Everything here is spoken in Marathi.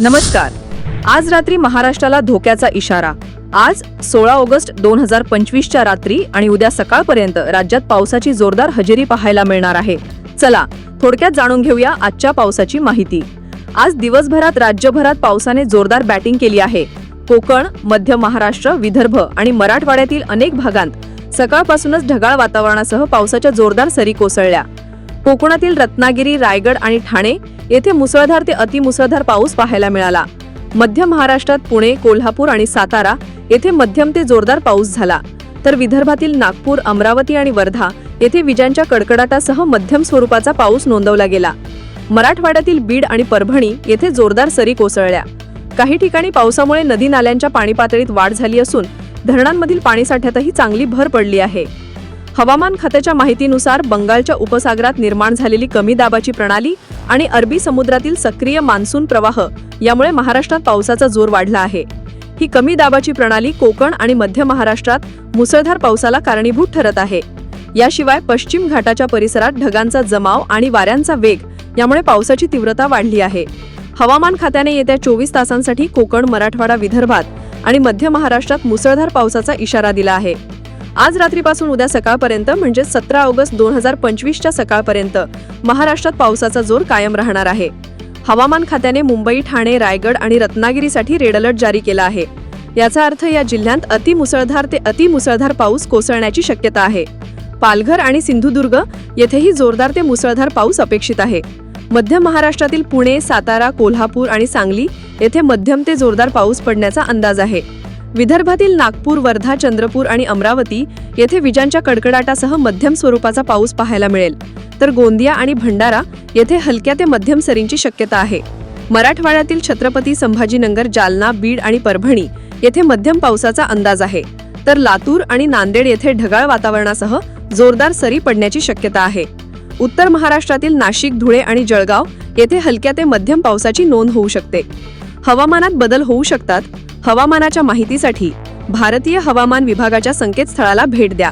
नमस्कार. आज रात्री महाराष्ट्राला धोक्याचा इशारा. आज सोळा ऑगस्ट दोन हजार पंचवीसच्या रात्री आणि उद्या सकाळपर्यंत राज्यात पावसाची जोरदार हजेरी पाहायला मिळणार आहे. चला थोडक्यात जाणून घेऊया आजच्या पावसाची माहिती. आज दिवसभरात राज्यभरात पावसाने जोरदार बॅटिंग केली आहे. कोकण मध्य महाराष्ट्र विदर्भ आणि मराठवाड्यातील अनेक भागांत सकाळपासूनच ढगाळ वातावरणासह पावसाच्या जोरदार सरी कोसळल्या. कोकणातील रत्नागिरी रायगड आणि ठाणे येथे मुसळधार ते अतिमुसळधार पाऊस पाहायला मिळाला. मध्य महाराष्ट्रात पुणे कोल्हापूर आणि सातारा येथे मध्यम ते जोरदार पाऊस झाला. तर विदर्भातील नागपूर अमरावती आणि वर्धा येथे विजांच्या कडकडाटासह मध्यम स्वरूपाचा पाऊस नोंदवला गेला. मराठवाड्यातील बीड आणि परभणी येथे जोरदार सरी कोसळल्या. काही ठिकाणी पावसामुळे नदी नाल्यांच्या पाणी पातळीत वाढ झाली असून धरणांमधील पाणीसाठ्यातही चांगली भर पडली आहे. हवामान खात्याच्या माहितीनुसार बंगालच्या उपसागरात निर्माण झालेली कमी दाबाची प्रणाली आणि अरबी समुद्रातील सक्रिय मान्सून प्रवाह यामुळे महाराष्ट्रात पावसाचा जोर वाढला आहे. ही कमी दाबाची प्रणाली कोकण आणि मध्य महाराष्ट्रात मुसळधार पावसाला कारणीभूत ठरत आहे. याशिवाय पश्चिम घाटाच्या परिसरात ढगांचा जमाव आणि वाऱ्यांचा वेग यामुळे पावसाची तीव्रता वाढली आहे. हवामान खात्याने येत्या चोवीस तासांसाठी कोकण मराठवाडा विदर्भात आणि मध्य महाराष्ट्रात मुसळधार पावसाचा इशारा दिला आहे. आज रात्रीपासून उद्या सकाळपर्यंत म्हणजे सतरा ऑगस्ट दोन हजार पंचवीसच्या सकाळपर्यंत महाराष्ट्रात पावसाचा जोर कायम राहणार आहे. हवामान खात्याने मुंबई ठाणे रायगड आणि रत्नागिरीसाठी रेड अलर्ट जारी केला आहे. याचा अर्थ या जिल्ह्यात अतिमुसळधार ते अतिमुसळधार पाऊस कोसळण्याची शक्यता आहे. पालघर आणि सिंधुदुर्ग येथेही जोरदार ते मुसळधार पाऊस अपेक्षित आहे. मध्य महाराष्ट्रातील पुणे सातारा कोल्हापूर आणि सांगली येथे मध्यम ते जोरदार पाऊस पडण्याचा अंदाज आहे. विदर्भातील नागपूर वर्धा चंद्रपूर आणि अमरावती येथे विजांच्या कडकडाटासह मध्यम स्वरूपाचा पाऊस पाहायला मिळेल. तर गोंदिया आणि भंडारा येथे हलक्या ते मध्यम सरींची शक्यता आहे. मराठवाड्यातील छत्रपती संभाजीनगर जालना बीड आणि परभणी येथे मध्यम पावसाचा अंदाज आहे. तर लातूर आणि नांदेड येथे ढगाळ वातावरणासह जोरदार सरी पडण्याची शक्यता आहे. उत्तर महाराष्ट्रातील नाशिक धुळे आणि जळगाव येथे हलक्या ते मध्यम पावसाची नोंद होऊ शकते. हवामानात बदल होऊ शकतात. हवामानाच्या माहितीसाठी भारतीय हवामान विभागाच्या संकेतस्थळाला भेट द्या.